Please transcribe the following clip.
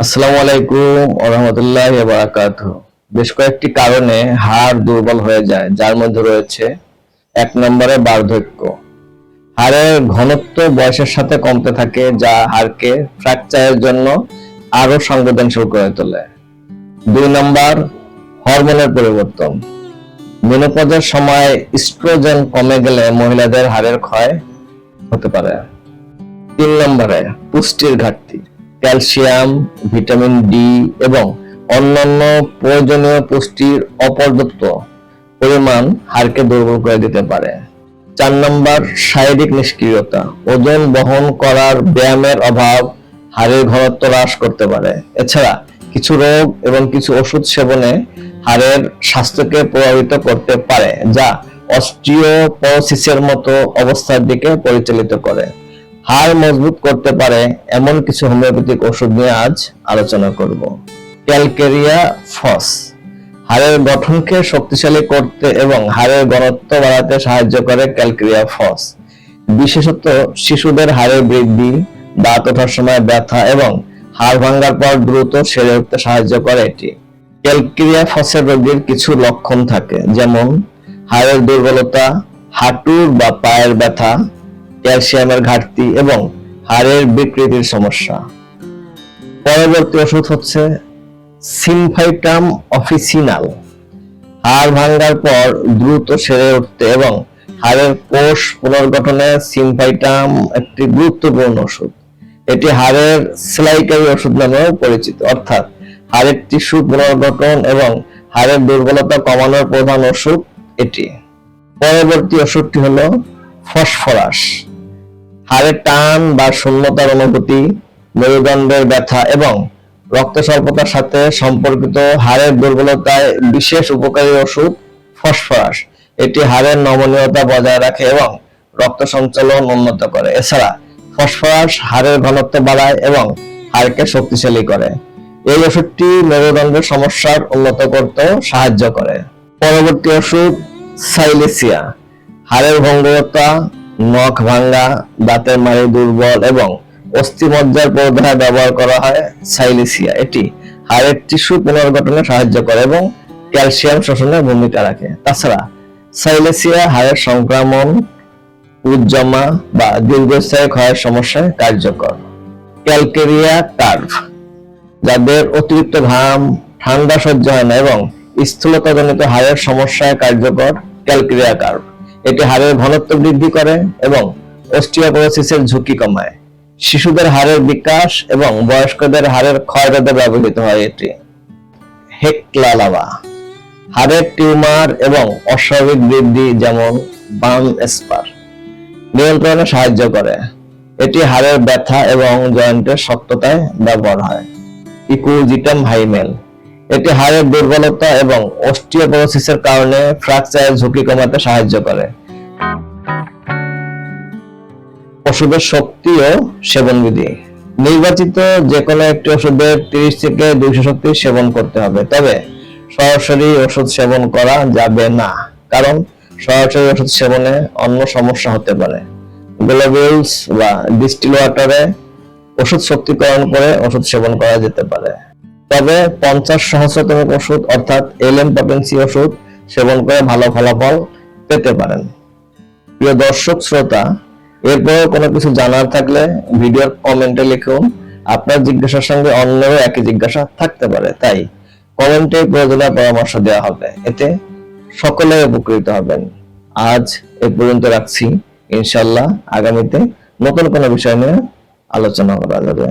আসসালামু আলাইকুম রহমতুল্লাহ বারাকাত বেশ কয়েকটি কারণে হাড় দুর্বল হয়ে যায়, যার মধ্যে রয়েছে এক নম্বরে বার্ধক্য। হাড়ের ঘনত্ব বয়সের সাথে কমতে থাকে, যা হাড়কে ফ্র্যাকচারের জন্য আরও সংবেদনশীল করে তোলে। দুই নম্বর, হরমোনের পরিবর্তন। মেনোপজের সময় স্ট্রোজেন কমে গেলে মহিলাদের হাড়ের ক্ষয় হতে পারে। তিন নম্বরে পুষ্টির ঘাটতি। ক্যালসিয়াম, ভিটামিন ডি এবং অন্যান্য প্রয়োজনীয় পুষ্টির অপর্যাপ্ত পরিমাণ হাড়কে দুর্বল করে দিতে পারে। চার নম্বর, শারীরিক নিষ্ক্রিয়তা। ওজন বহন করার ব্যায়ামের অভাব হাড়ের ঘনত্ব হ্রাস করতে পারে। এছাড়া কিছু রোগ এবং কিছু ওষুধ সেবনে হাড়ের স্বাস্থ্যকে প্রভাবিত করতে পারে, যা অস্টিওপোরোসিসের মতো অবস্থার দিকে পরিচালিত করে। হাড় মজবুত করতে পারে, এমন কিছু হোমিওপ্যাথিক ওষুধ নিয়ে আজ আলোচনা করব। ক্যালকেরিয়া ফস, হাড়ের গঠনকে শক্তিশালী করতে এবং হাড়ের ঘনত্ব বাড়াতে সাহায্য করে ক্যালকেরিয়া ফস। বিশেষত শিশুদের হাড়ের বৃদ্ধি, দাঁত ওঠার সময় ব্যথা এবং হাড় ভাঙার পর দ্রুত সেরে উঠতে সাহায্য করে এটি। ক্যালকেরিয়া ফসের রোগীর কিছু লক্ষণ থাকে, যেমন হাড়ের দুর্বলতা, হাঁটুর বা পায়ের ব্যথা ক্যালসিয়ামের ঘাটতি এবং হাড়ের বিকৃতির সমস্যা। পরবর্তী ওষুধ হচ্ছে সিমফাইটাম অফিসিনাল। হাড় ভাঙার পর দ্রুত সেরে উঠতে এবং হাড়ের কোষ পুনর্গঠনে সিমফাইটাম একটি গুরুত্বপূর্ণ ওষুধ। এটি হাড়ের সেলাইকারি ওষুধ নামেও পরিচিত। অর্থাৎ হাড়ের টিস্যু পুনর্গঠন এবং হাড়ের দুর্বলতা কমানোর প্রধান ওষুধ এটি। পরবর্তী ওষুধটি হলো ফসফরাস। হাড়ের টান বা শূন্যতার অনুভূতি, মেরুদণ্ডের ব্যথা এবং রক্ত স্বল্পতার সাথে সম্পর্কিত হাড়ের দুর্বলতায় বিশেষ উপকারী ওষুধ ফসফরাস। এটি হাড়ের নমনীয়তা বজায় রাখে এবং রক্ত সঞ্চালন উন্নত করে। এছাড়া ফসফরাস হাড়ের ঘনত্ব বাড়ায় এবং হাড়কে শক্তিশালী করে। এই ওষুধটি মেরুদণ্ডের সমস্যার উন্নত করতেও সাহায্য করে। পরবর্তী ওষুধ সাইলেসিয়া। হাড়ের ভঙ্গুরতা নখ ভাঙ্গা, দাঁতের মাড়ি দুর্বল এবং অস্থিমজ্জার প্রধায় ব্যবহার করা হয় সাইলেসিয়া। এটি হাড়ের টিস্যু পুনর্গঠনে সাহায্য করে এবং ক্যালসিয়াম শোষণে ভূমিকা রাখে। তাছাড়া, সাইলেসিয়া হাড়ের সংক্রমণ উজ্জমা বা দীর্ঘস্থায়ী ক্ষয়ের সমস্যায় কার্যকর। ক্যালকেরিয়া কার্ভ, যাদের অতিরিক্ত ঘাম, ঠান্ডা সহ্য হয় না এবং স্থূলতাজনিত হাড়ের সমস্যায় কার্যকর ক্যালকেরিয়া কার্ভ। এটি হাড়ের ঘনত্ব বৃদ্ধি করে এবং অস্টিওপোরোসিসের ঝুঁকি কমায়। শিশুদের হাড়ের বিকাশ এবং বয়স্কদের হাড়ের ক্ষয় রোধে ব্যবহৃত হয় এটি। হেকলালাবা হাড়ের টিউমার এবং অস্বাভাবিক বৃদ্ধি যেমন বাম স্পার নিয়ন্ত্রণে সাহায্য করে। এটি হাড়ের ব্যথা এবং জয়েন্টের শক্ততায় ব্যবহার হয়। ইকুজিটাম হাইমেল। এটি হাড়ের দুর্বলতা এবং অস্টিওপোরোসিসের কারণে ফ্র্যাকচারের ঝুঁকি কমাতে সাহায্য করে। ওষুধের শক্তি ও সেবন বিধি নির্বাচিত যে কোনো একটি ওষুধের তিরিশ থেকে দুইশো শক্তি সেবন করতে হবে, তবে সরাসরি ওষুধ সেবন করা যাবে না, কারণ সরাসরি ওষুধ সেবনে অন্য সমস্যা হতে পারে। গ্লোবিউলস বা ডিস্টিল ওয়াটারে ওষুধ শক্তিকরণ করে ওষুধ সেবন করা যেতে পারে। তবে পঞ্চাশ সহস্রতম ওষুধ, অর্থাৎ এলএম পটেন্সি ওষুধ, সেবন করে ভালো ফলাফল পেতে পারেন। প্রিয় দর্শক, শ্রোতা, এরপরেও কোনো কিছু জানার থাকলে ভিডিওর কমেন্টে লিখুন। আপনার জিজ্ঞাসার সঙ্গে অন্যেরও একই জিজ্ঞাসা থাকতে পারে, তাই কমেন্টে প্রয়োজনীয় পরামর্শ দেওয়া হবে। এতে সকলে উপকৃত হবেন। আজ এ পর্যন্ত রাখছি। ইনশাল্লাহ আগামীতে নতুন কোনো বিষয় নিয়ে আলোচনা করা যাবে